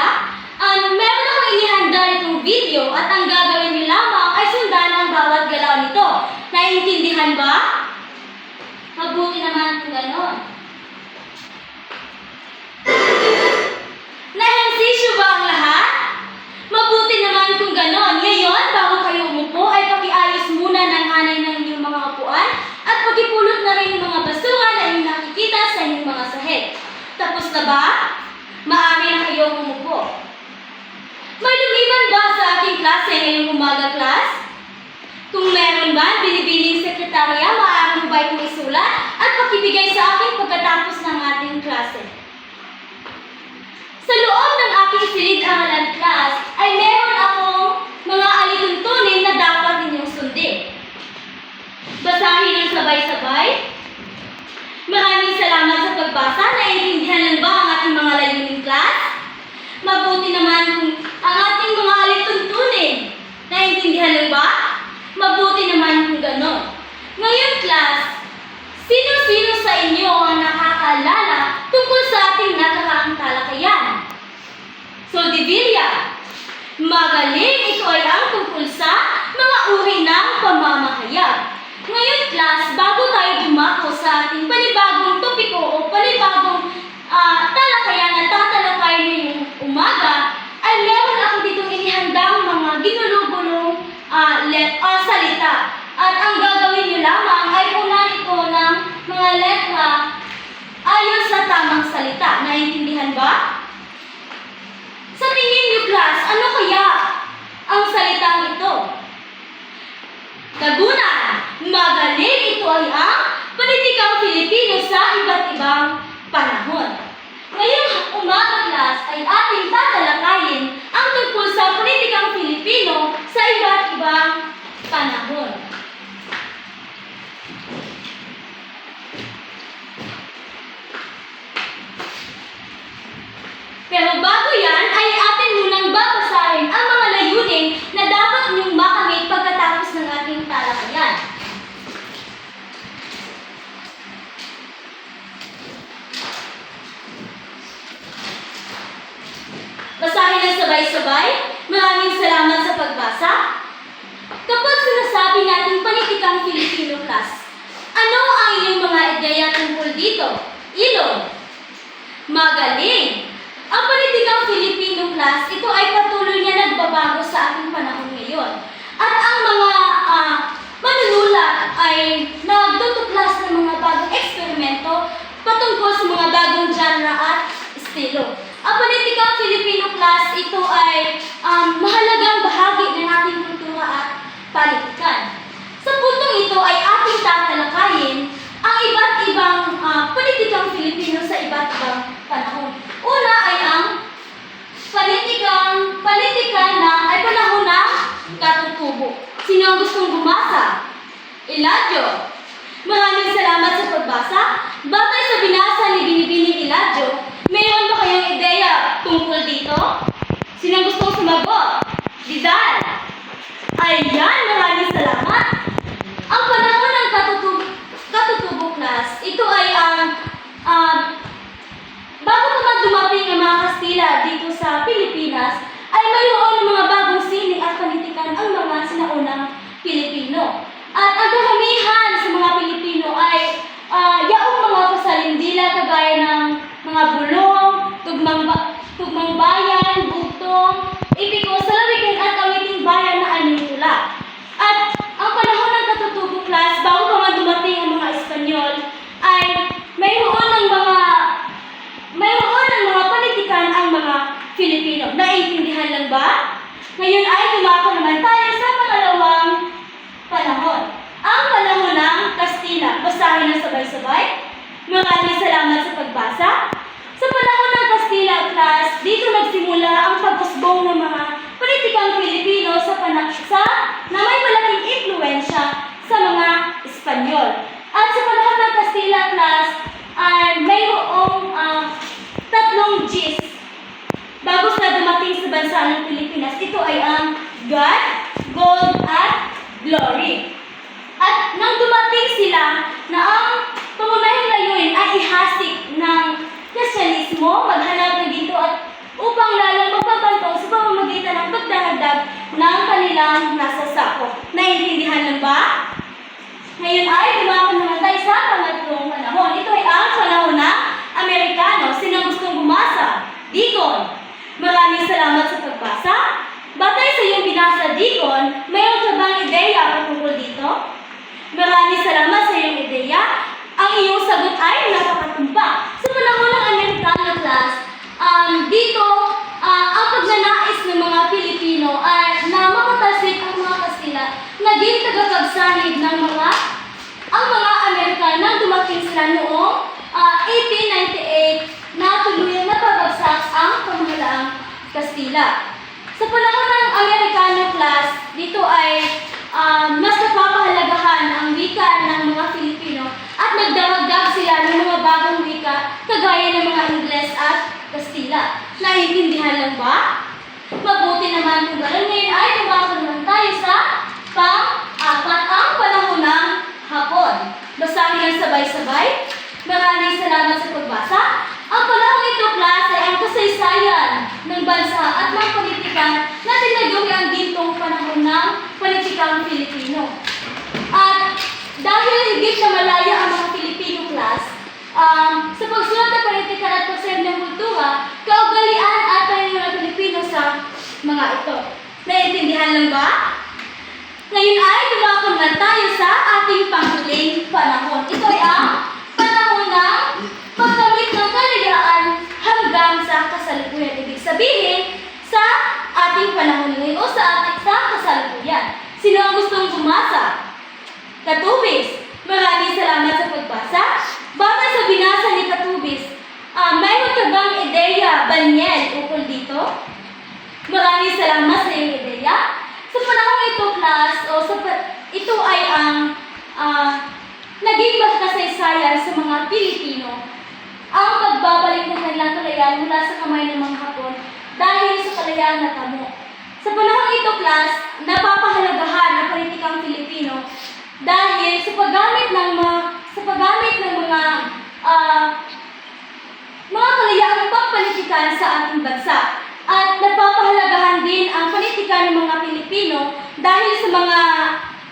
sigla. Um, meron akong inihanda nitong video at ang gagawin niyo lamang ay sundan ang bawat galaw nito. Naiintindihan ba? Mabuti naman kung ganon. Naehensisyo ba ang lahat? Mabuti naman kung ganon. Ngayon, bago kayo umupo, ay pakiayos muna ng hanay ng inyong mga upuan at pakipulot na rin yung mga basura na inyong nakikita sa inyong mga sahig. Tapos na ba? Maaari na kayong umupo. May lumiban ba sa aking klase ngayong umaga, class? Kung meron ba, binibining sekretarya, maaari mo ba itong isulat at pakibigay sa akin pagkatapos ng ating klase? Sa loob ng aking silid-aralan class ay meron akong mga alituntunin na dapat ninyong sundin. Basahin ng sabay-sabay. Maraming salamat sa pagbasa. Naiintindihan lang ba ang ating mga layunin class? Mabuti naman kung ang ating. Naiintindihan lang ba? Mabuti naman kung gano'n. Ngayon class, Sino-sino sa inyo ang nakakaalala tungkol sa ating nakaraang talakayan? Soldevilla, magaling ito ay ang tungkol sa mga uri ng pamamahayag. Ngayon, class, bago tayo dumako sa ating panibagong topiko o panibagong ah, talakayan na tatalakayin ngayong umaga, ay meron ako ditong inihandang mga ginulong-gulong ah, let, ah, salita. At ang gagawin niyo lamang ay unahin ko ng mga letra ayon sa tamang salita. Naiintindihan ba? Sa tingin niyo, class, ano kaya ang salitang ito? Tagunan, magaling ito ay ang politikang Pilipino sa iba't ibang panahon. Ngayong umaga, class, ay ating tatalakayin ang tungkol sa politikang Pilipino sa iba't ibang panahon. Pero bago yan, ay atin munang babasahin ang mga layunin na dapat niyong makamit pagkatapos ng ating talakayan. Basahin ng sabay-sabay. Maraming salamat sa pagbasa. Kapag sinasabi natin panitikang Filipino class, ano ang inyong mga ideya tungkol dito? Ilog. Magaling! Ang politikang Filipino class, ito ay patuloy na nagbabago sa ating panahon ngayon. At ang mga ah, manunulat ay nagtutuklas ng mga bagong eksperimento patungkol sa mga bagong genre at estilo. Ang politikang Filipino class, ito ay um, mahalagang bahagi ng ating kultura at palitikan. Sa puntong ito ay ating tatalakayin ang iba't ibang ah, politikang Filipino sa iba't ibang panahon. Una ay ang politikang politika na ay panahon ng katutubo. Sino ang gustong bumasa? Eladio. Maraming salamat sa pagbasa. Batay sa binasa ni Binibining Eladio, mayroon ba kayong ideya tungkol dito? Sino ang gustong sumagot? Didal. Ayan, maraming salamat. Ang panahon ng katutubo, katutubo class, ito ay ang um, bago pa man dumating ang mga Kastila dito sa Pilipinas, ay mayroon ng mga bagong sining at panitikan ang mga sinaunang Pilipino. At ang karamihan mga Pilipino ay ah, yaong mga pasalindila kagaya ng mga bulong, tugmang, ba- tugmang bayan, bugtong, ipiko, salawigan at awiting bayan na anitula. At ang panahon ng katutubo class, bago pa man ang mga Espanyol, ay mayroon ng mga mayroon ng mga panitikan ang mga Filipino. Naiintindihan lang ba? Ngayon ay dumako naman tayo sa pangalawang panahon. Ang panahon ng Kastila. Basahin ng sabay-sabay. Maraming salamat sa pagbasa. Sa panahon ng Kastila class, dito nagsimula ang pag-usbong ng mga politikang Filipino sa panaksa na mo, maghanap ng gintuan upang lalang magpapantong sa pamamagitan ng pagdahagdag ng kanilang nasa sako. Naiintindihan lang ba? Ngayon ay dumako naman tayo sa pangatlong panahon. Ito ay ang panahon ng Amerikano. Sinang gustong bumasa? Deacon. Maraming salamat sa pagbasa. Batay sa iyong binasa, Deacon, mayroon ka bang ideya patungkol dito? Maraming salamat. Tagapagsanib ng mga ang mga Amerikanang dumating sila noong ah, 1898 na tuluyan na pabagsak ang pamahalaang Kastila. Sa panahon ng Amerikano class, dito ay ah, mas napapahalagahan ang wika ng mga Filipino at nagdawagdag sila ng mga bagong wika kagaya ng mga Ingles at Kastila. Naiintindihan lang ba? Mabuti naman kung gano'n ngayon ay tumako naman tayo sa pang-apat ang panahon ng hapon. Basahin ang sabay-sabay. Maraming salamat sa pagbasa. Ang panahon ito, class, ay ang kasaysayan ng bansa at ng politikan na tinaguri ang gintong panahon ng politikang Pilipino. At dahil higit na malaya ang mga Pilipino class, um, sa pagsulat ng politika at pagsayag ng kultura, kaugalian at tayo mga Pilipino sa mga ito. Naiintindihan lang ba? Ngayon ay dumako naman tayo sa ating panghuling panahon. Ito ay ang panahon ng pagkamit ng kaligtaan hanggang sa kasalukuyan. Ibig sabihin, sa ating panahon ngayon o sa ating sa kasalukuyan. Sino ang gustong bumasa? Katubis, maraming salamat sa pagbasa. Batay sa binasa ni Katubis, ah, mayroon ka bang ideya, Banyel, ukol dito? Maraming salamat sa iyong ideya. Sa panahon ito, class, o sa ito ay ang ah, naging kasaysayan sa mga Pilipino ang pagbabalik ng kanilang kalayaan mula sa kamay ng mga kalayaan na tamo. Sa panahon ito, class, napapahalagahan ang politikang Pilipino dahil sa paggamit ng mga sa paggamit ng mga ah, mga kalayaang pangpolitikan sa ating bansa. At napapahalagahan din ang politika ng mga Pilipino dahil sa mga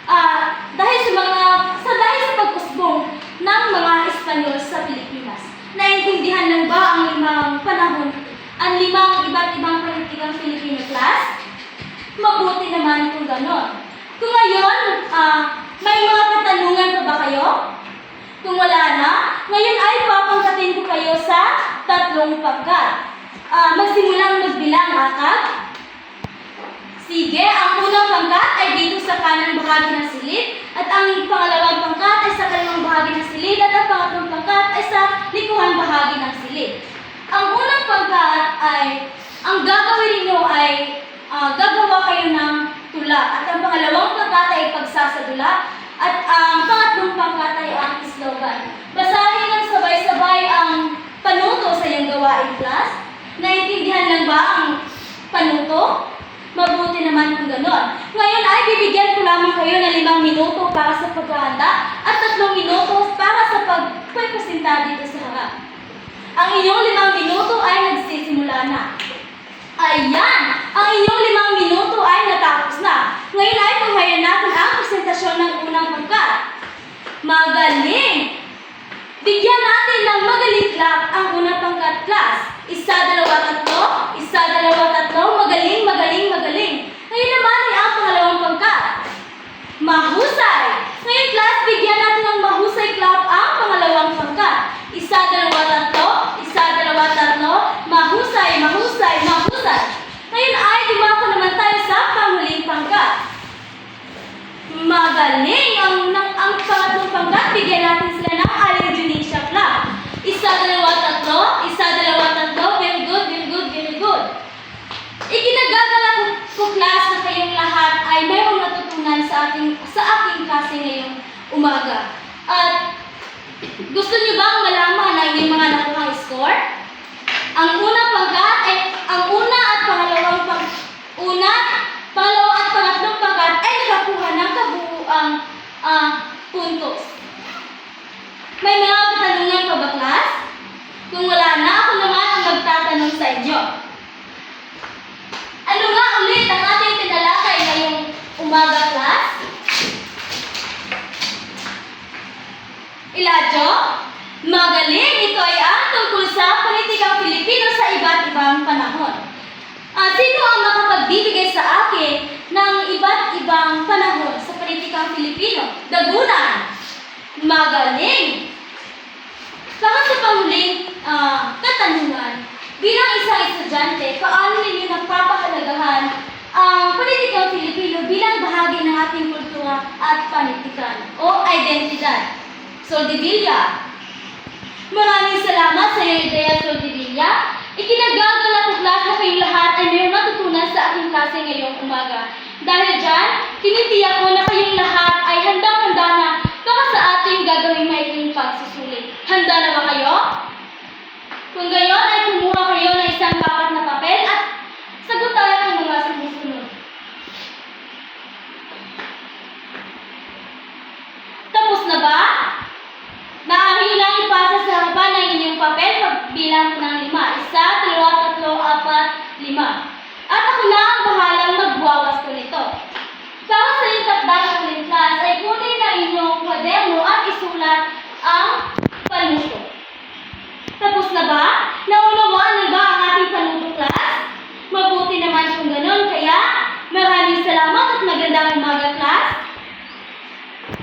ah, dahil sa mga sa dahil sa pag-usbong ng mga Espanyol sa Pilipinas. Naintindihan lang ba ang limang panahon, ang limang iba't ibang politikang Filipino class? Mabuti naman kung ganon. Kung ngayon, ah, may mga katanungan pa ba kayo? Kung wala na, ngayon ay papangkatin ko kayo sa tatlong pangkat. Ah, magsimulang magbilang akak. Sige, ang unang pangkat ay dito sa kanang bahagi ng silid at ang pangalawang pangkat ay sa kaliwang bahagi ng silid at ang pangatlong pangkat ay sa likuhang bahagi ng silid. Ang unang pangkat ay, ang gagawin ninyo ay ah, gagawa kayo ng tula at ang pangalawang pangkat ay pagsasadula at ang pangatlong pangkat ay ang slogan. Basahin ng sabay-sabay ang panuto sa iyong gawain class. Naintindihan lang ba ang panuto? Mabuti naman kung ganon. Ngayon ay bibigyan ko lamang kayo ng limang minuto para sa paghahanda at tatlong minuto para sa pagpagpasinta dito sa. Ang inyong limang minuto ay nagsisimula na. Ayan! Ang inyong limang minuto ay natapos na. Ngayon ay tunghayan natin ang presentasyon ng unang pangkat. Magaling! Bigyan natin ng magaling clap ang unang pangkat class. Isa, dalawa, tatlo. Isa, dalawa, tatlo. Magaling, magaling, magaling. Ngayon naman ay ang pangalawang pangkat. Mahusay! Ngayon class, bigyan natin ng mahusay clap ang pangalawang pangkat. Isa, dalawa, tatlo. Isa, dalawa, tatlo. Mahusay, mahusay, mahusay. Ngayon ay dumako naman tayo sa panghuling pangkat. Magaling! Ang, ang, ang pangatlong pangkat, bigyan natin sila ng Allergenesia Club. Isa, dalawa, tatlo. Isa, dalawa, tatlo. Very good, very good, very good. Ikinagagala ko, ko class na kayong lahat ay mayroong natutunan sa ating sa aking klase ngayong umaga. At gusto niyo bang malaman na inyong mga nakuha score? Ang unang pangkat ay ang una at pangalawang pang una, pangalawa at pangatlong pangkat ay nakakuha ng kabuuang ah, puntos. May mga katanungan pa ba, class? Kung wala na, ako naman ang magtatanong sa inyo. Ano nga ulit ang ating tinalakay ngayong umaga, class. Iladyo, magaling ito ay ang tungkol sa politikang Pilipino sa iba't ibang panahon. Ah, sino ang makapagbibigay sa akin ng iba't ibang panahon sa politikang Pilipino? Dagunan. Magaling. Baka sa panghuling ah, katanungan, bilang isang estudyante, paano ninyo napapahalagahan ang politikang Pilipino bilang bahagi ng ating kultura at panitikan o identidad? Soldevilla. Maraming salamat sa iyo, Idea Soldevilla. Ikinagagalak ko klase na kayong lahat ay mayroong natutunan sa aking klase ngayong umaga. Dahil dyan, tinitiyak ko na kayong lahat ay handang-handa na para sa ating gagawing maikling pagsusulit. Handa na ba kayo? Kung gayon ay